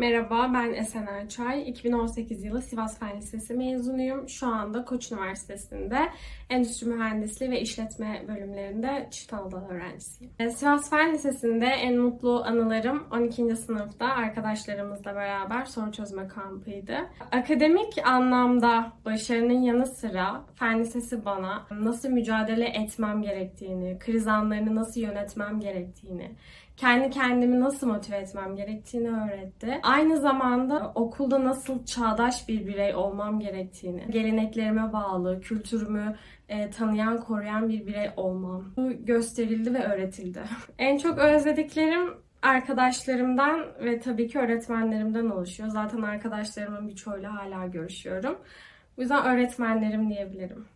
Merhaba, ben Esen Erçay. 2018 yılı Sivas Fen Lisesi mezunuyum. Şu anda Koç Üniversitesi'nde Endüstri Mühendisliği ve İşletme bölümlerinde çift anadolu öğrencisiyim. Ee, Sivas Fen Lisesi'nde en mutlu anılarım 12. sınıfta arkadaşlarımızla beraber soru çözme kampıydı. Akademik anlamda başarının yanı sıra Fen Lisesi bana nasıl mücadele etmem gerektiğini, kriz anlarını nasıl yönetmem gerektiğini, kendi kendimi nasıl motive etmem gerektiğini öğretti. Aynı zamanda okulda nasıl çağdaş bir birey olmam gerektiğini, geleneklerime bağlı, kültürümü e, tanıyan, koruyan bir birey olmam. Bu gösterildi ve öğretildi. en çok özlediklerim arkadaşlarımdan ve tabii ki öğretmenlerimden oluşuyor. Zaten arkadaşlarımın birçoğuyla hala görüşüyorum. Bu yüzden öğretmenlerim diyebilirim.